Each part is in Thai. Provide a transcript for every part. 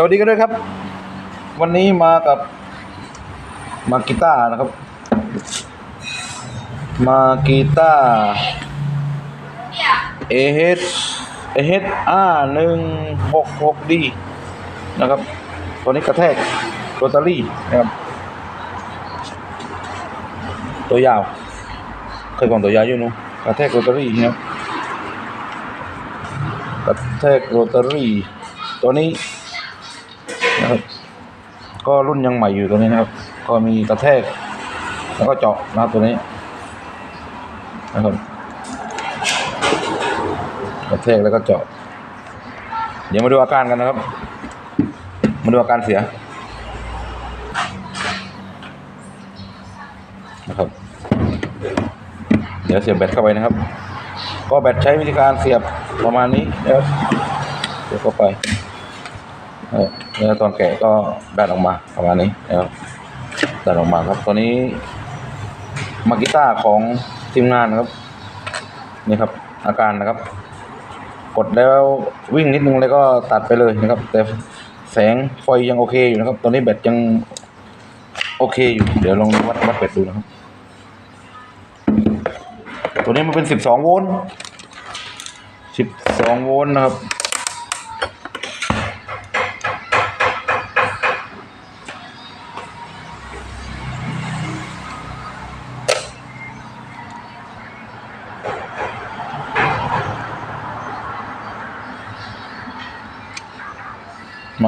สวัสดีกันด้วยครับ วันนี้มากับมากีตานะครับ มากีตาเอเฮดเอเฮดอาหนึ่งหกหกดีนะครับ ตัวนี้กระแทกโรตารี่นะครับ ตัวยาว เคยฟังตัวยาวอยู่นู้กระแทกโรตารี่นะครับกระแทกโรตารี่ตัวนี้ ก็รุ่นยังใหม่อยู่ตัวนี้นะครับ ก็มีกระแทก แล้วก็เจาะนะครับตัวนี้นะครับกระแทกแล้วก็เจาะ เดี๋ยวมาดูอาการกันนะครับ มาดูอาการเสียนะครับ เดี๋ยวเสียบแบตเข้าไปนะครับ ก็แบตใช้วิธีการเสียบประมาณนี้นะครับเสียบเข้าไปเออ แล้วตอนแกะก็ดันออกมาประมาณนี้นะครับดันออกมาครับตัวนี้มากิต้าของทีมงานนะครับนี่ครับ อาการนะครับ กดแล้ววิ่งนิดนึงแล้วก็ตัดไปเลยนะครับ แต่แสงไฟยังโอเคอยู่นะครับ ตอนนี้แบตยังโอเคอยู่ เดี๋ยวลองวัดวัดแบตดูนะครับ ตัวนี้มันเป็นสิบสองโวลต์สิบสองโวลต์นะครับ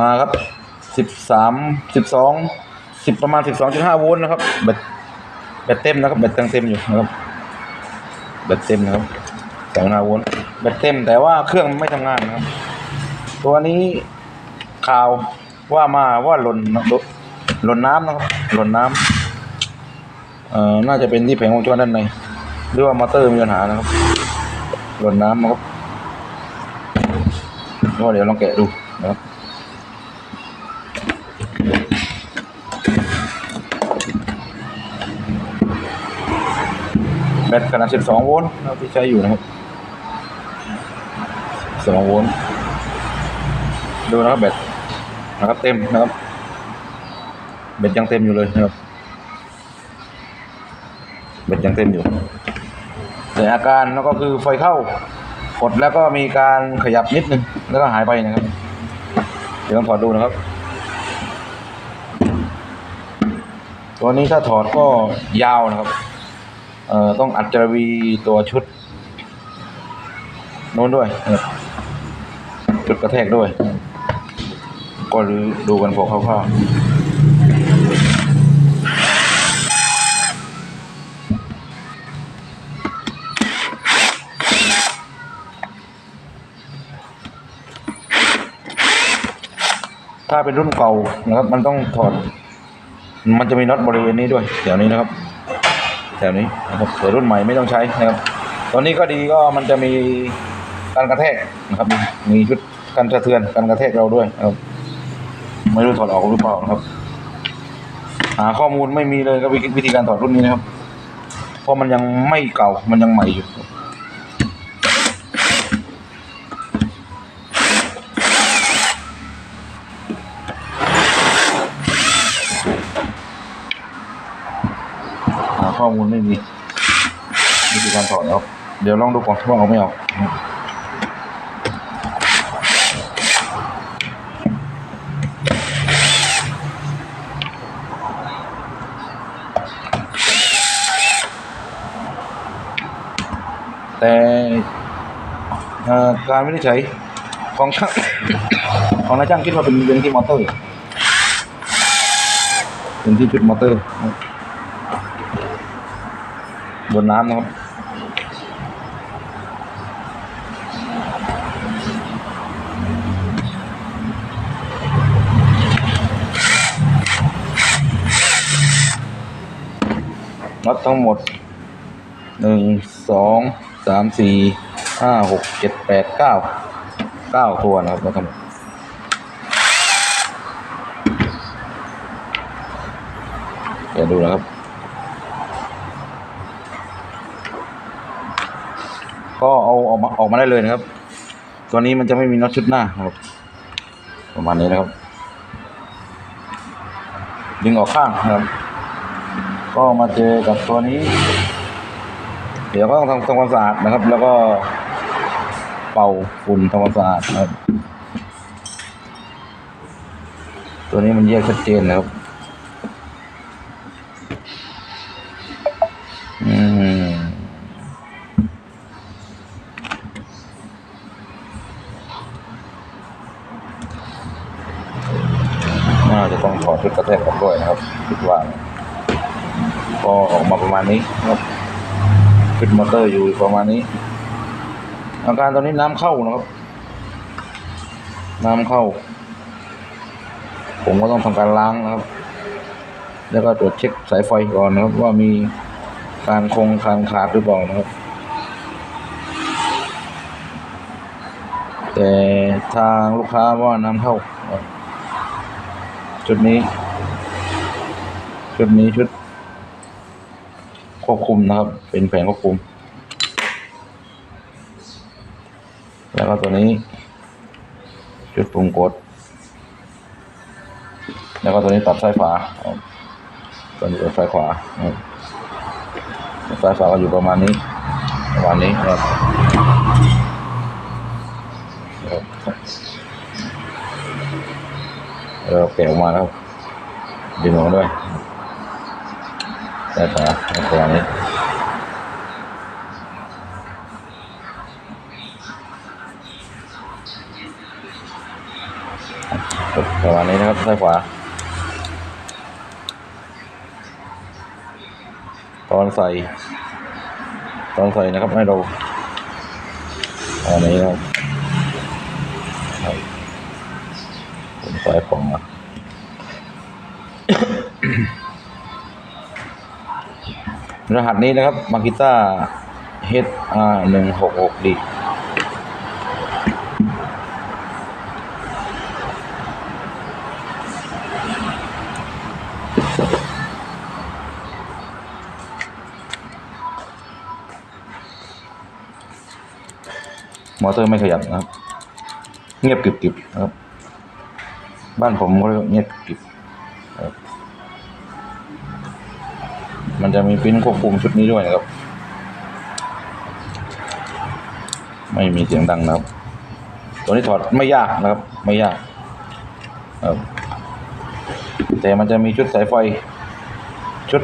มาครับสิบสามสิบสองสิบประมาณสิบสองจุดห้าโวลต์นะครับแบตแบตเต็มนะครับแบตยังเต็มอยู่นะครับแบตเต็มนะครับสองห้าโวลต์แบตเต็มแต่ว่าเครื่องไม่ทำงานนะครับ ตัวนี้ข่าวว่ามาว่าหล่นหล่นน้ำนะครับ หล่นน้ำเอ่อน่าจะเป็นที่แผงวงจรด้านในหรือว่ามอเตอร์มีปัญหานะครับ หล่นน้ำนะครับก็เดี๋ยวลองแกะดูนะครับ แบตขนาด 12 โวลต์นะครับที่ใช้อยู่นะครับ12โวลต์ดูนะครับแบตนะครับเต็มนะครับแบตยังเต็มอยู่เลยนะครับแบตยังเต็มอยู่ แต่อาการแล้วก็คือไฟเข้ากดแล้วก็มีการขยับนิดนึงแล้วก็หายไปนะครับ เดี๋ยวลองถอดดูนะครับ ตัวนี้ถ้าถอดก็ยาวนะครับ เอ่อต้องอัดจารวีตัวชุดโน้นด้วยนะครับชุดกระแทกด้วย ก็ดูกันพอคร่าวถ้าเป็นรุ่นเก่านะครับ มันต้องถอด มันจะมีน็อตบริเวณนี้ด้วยแถวนี้นะครับ แถวนี้นะครับแต่รุ่นใหม่ไม่ต้องใช้นะครับตอนนี้ก็ดีก็มันจะมีการกระแทกนะครับ มีชุดกันสะเทือนกันกระแทกเราด้วยนะครับไม่รู้ถอดออกหรือเปล่านะครับ หาข้อมูลไม่มีเลยครับวิวิธีการถอดรุ่นนี้นะครับ เพราะมันยังไม่เก่ามันยังใหม่อยู่ หาข้อมูลไม่มีวิธีการถอดนะครับ เดี๋ยวลองดูก่อนว่าเอาไม่ออกแต่การวินิจฉัยของช่างของนายช่างคิดว่าเป็นเป็นที่มอเตอร์เป็นที่จุดมอเตอร์บนน้ำนะครับ น็อตทั้งหมดหนึ่งสองสามสี่ห้าหกเจ็ดแปดเก้าเก้าตัวนะครับน็อตทั้งหมดเดี๋ยวดูนะครับ ก็เอาออกมาออกมาได้เลยนะครับตัวนี้มันจะไม่มีน็อตชุดหน้าครับ ประมาณนี้นะครับ ดึงออกข้างนะครับ ก็มาเจอกับตัวนี้ เดี๋ยวก็ต้องทำความสะอาดนะครับ แล้วก็เป่าฝุ่นทำความสะอาดนะครับ ตัวนี้มันแยกชัดเจนนะครับ นี้ครับชุดมอเตอร์อยู่ประมาณนี้ อาการตอนนี้น้ำเข้านะครับ น้ำเข้า ผมก็ต้องทำการล้างนะครับ แล้วก็ตรวจเช็คสายไฟก่อนนะครับ ว่ามีการคงการขาดหรือเปล่านะครับ แต่ทางลูกค้าว่าน้ำเข้านะครับชุดนี้ชุดนี้ชุด ควบคุมนะครับ เป็นแผงควบคุม แล้วก็ตัวนี้ชุดปุ่มกด แล้วก็ตัวนี้ตัดสายฝาตัวนี้ตัดสายขวาสายฝาก็อยู่ประมาณนี้ ประมาณนี้ครับเราแกะออกมาแล้วดึงออกด้วย สายฝาประมาณนี้ประมาณนี้นะครับซ้ายขวาตอนใส่ ตอนใส่นะครับให้เราอันนี้นะครับผมใส่ของมา รหัสนี้นะครับมากิต้า HR หนึ่งหกหกดีมอเตอร์ไม่ขยับนะครับ เงียบกริบๆนะครับ บ้านผมก็เรียกว่าเงียบกริบครับ มันจะมีปิ้นควบคุมชุดนี้ด้วยนะครับ ไม่มีเสียงดังนะครับ ตัวนี้ถอดไม่ยากนะครับ ไม่ยากครับแต่มันจะมีชุดสายไฟ ชุด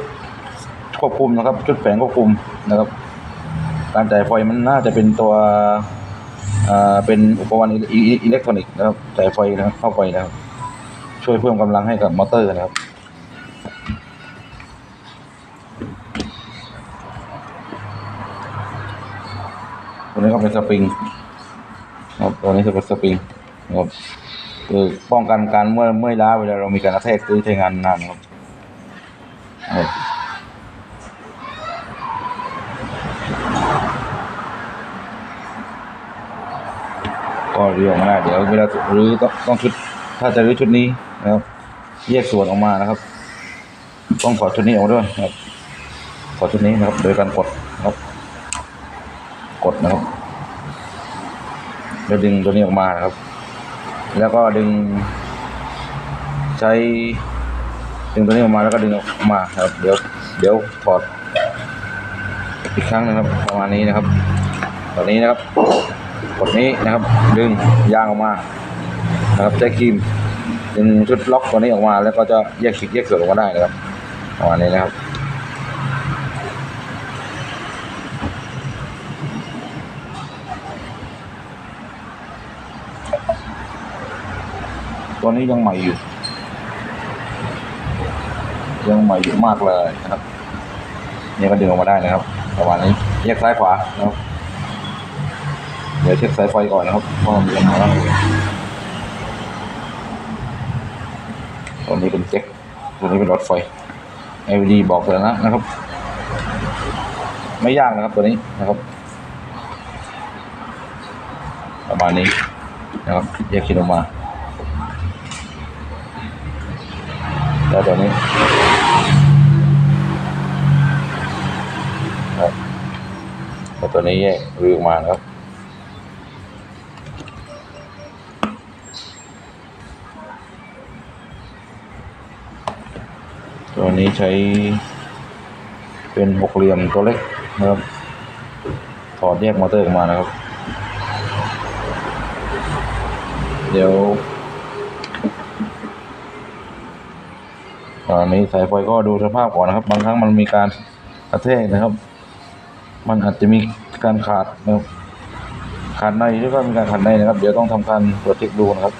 ควบคุมนะครับ ชุดแผงควบคุมนะครับ การจ่ายไฟมันน่าจะเป็นตัวเป็นอุปกรณ์อิเล็กทรอนิกส์นะครับจ่ายไฟนะครับเข้าไปนะครับ ช่วยเพิ่มกำลังให้กับมอเตอร์นะครับ นี้ก็เป็นสปริงครับตัวนี้จะเป็นสปริงครับคือป้องกันการเมื่อเมื่อยล้าเวลาเรามีการกระแทกหรือใช้งานนานครับก็เรียออกมาได้เดี๋ยวเวลารื้อต้องต้องชุดถ้าจะรื้อชุดนี้นะครับ แยกส่วนออกมานะครับ ต้องถอดชุดนี้ออกมาด้วยครับถอดชุดนี้นะครับ โดยการกดนะครับ กดนะครับ แล้วดึงตัวนี้ออกมานะครับ แล้วก็ดึง ใช้ดึงตัวนี้ออกมาแล้วก็ดึงออกมาครับ เดี๋ยวเดี๋ยวถอดอีกครั้งนึงครับประมาณนี้นะครับตอนนี้นะครับกดนี้นะครับ ดึงยางออกมานะครับใช้ครีมดึงชุดล็อกตัวนี้ออกมา แล้วก็จะแยกขีดแยกส่วนออกมาได้นะครับประมาณนี้นะครับ ตัวนี้ยังใหม่อยู่ ยังใหม่อยู่มากเลยนะครับนี่ก็ดึงออกมาได้นะครับประมาณนี้แยกซ้ายขวานะครับเดี๋ยวเช็คสายไฟก่อนนะครับว่ามีปัญหาอะไรตัวนี้เป็นเจ็คตัวนี้เป็นรถไฟ LED บอกเลยนะนะครับ ไม่ยากนะครับตัวนี้นะครับประมาณนี้นะครับแยกชิ้นออกมา แล้วตัวนี้ครับแล้วตัวนี้แยกรื้อออกมาครับตตัวนี้ใช้เป็นหกเหลี่ยมตัวเล็กนะครับ ถอดแยกมอเตอร์ออกมานะครับ เดี๋ยว อันนี้สายไฟก็ดูสภาพก่อนนะครับ บางครั้งมันมีการกระแทกนะครับ มันอาจจะมีการขาดนะครับขาดในหรือว่ามีการขาดในนะครับ เดี๋ยวต้องทำการตรวจเช็คดูนะครับ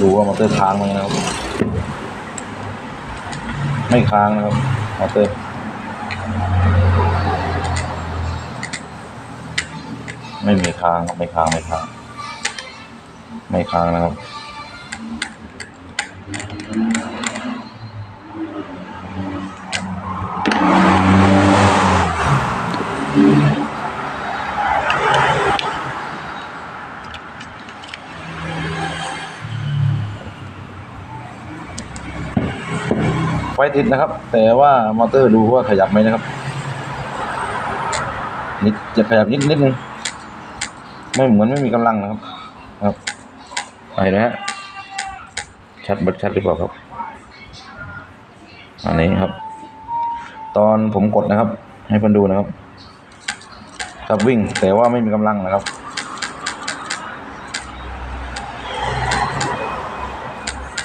ดูว่ามอเตอร์ค้างไหมนะครับ ไม่ค้างนะครับมอเตอร์ไม่มีค้างครับไม่ค้างไม่ค้างไม่ค้างนะครับ ติดนะครับ แต่ว่ามอเตอร์ดูว่าขยับไหมนะครับนิดจะขยับนิดนิดนึงไม่เหมือนไม่มีกำลังนะครับ ครับไปนะฮะชัดบัดชัดหรือเปล่าครับ อันนี้ครับ ตอนผมกดนะครับ ให้เพื่อนดูนะครับครับวิ่งแต่ว่าไม่มีกำลังนะครับ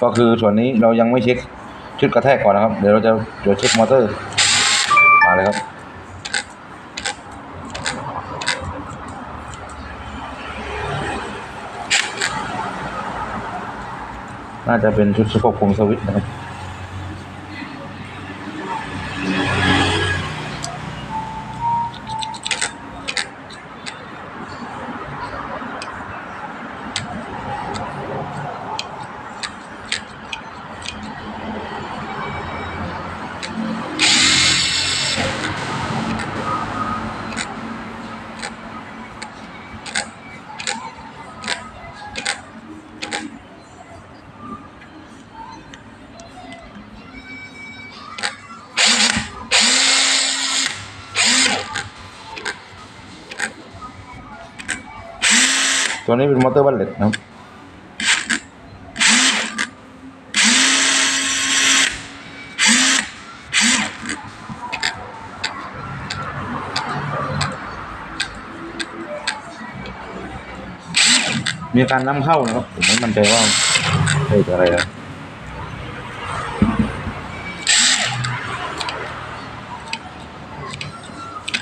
ก็คือส่วนนี้เรายังไม่เช็ค ชุดกระแทกก่อนนะครับ เดี๋ยวเราจะเดี๋ยวเช็คมอเตอร์ มาเลยครับน่าจะเป็นชุดควบคุมสวิตช์นะครับ ตัวนี้เป็นมอเตอร์บัลเลตนะครับมีการนำเข้านะครับผมไม่มั่นใจว่าเฮ้ยอะไรนะ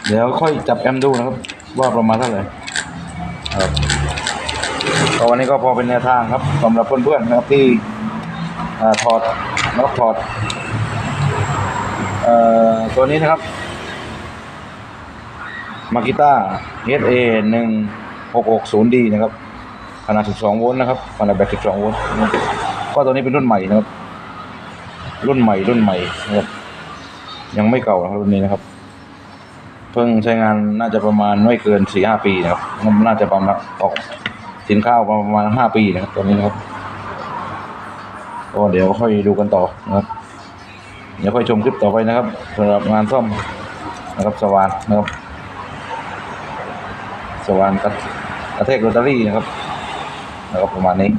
เดี๋ยวค่อยจับแอมดูนะครับ ว่าประมาณเท่าไหร่ครับ ก็วันนี้ก็พอเป็นแนวทางครับสำหรับเพื่อนๆนะครับที่อถอดน็อตถอดเอ่อตัวนี้นะครับมากิต้า SA หนึ่งหกหกศูนย์ดีนะครับขนาด12โวลต์นะครับขนาดแบต12โวลต์ก็ตัวนี้เป็นรุ่นใหม่นะครับ รุ่นใหม่รุ่นใหม่นะครับยังไม่เก่านะครับรุ่นนี้นะครับ เพิ่งใช้งานน่าจะประมาณไม่เกินสี่ห้าปีนะครับน่าจะประมาณออก สินค้าประมาณห้าปีนะครับตัวนี้นะครับก็เดี๋ยวค่อยดูกันต่อนะครับ เดี๋ยวค่อยชมคลิปต่อไปนะครับสำหรับงานซ่อมนะครับสว่านนะครับ สว่านกระกระแทกโรตารี่นะครับนะครับประมาณนี้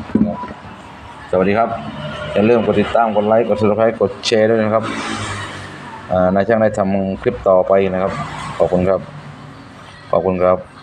สวัสดีครับอย่าลืมกดติดตามกดไลค์กด subscribe กดแชร์ด้วยนะครับนายช่างได้ทำคลิปต่อไปนะครับ ขอบคุณครับ ขอบคุณครับ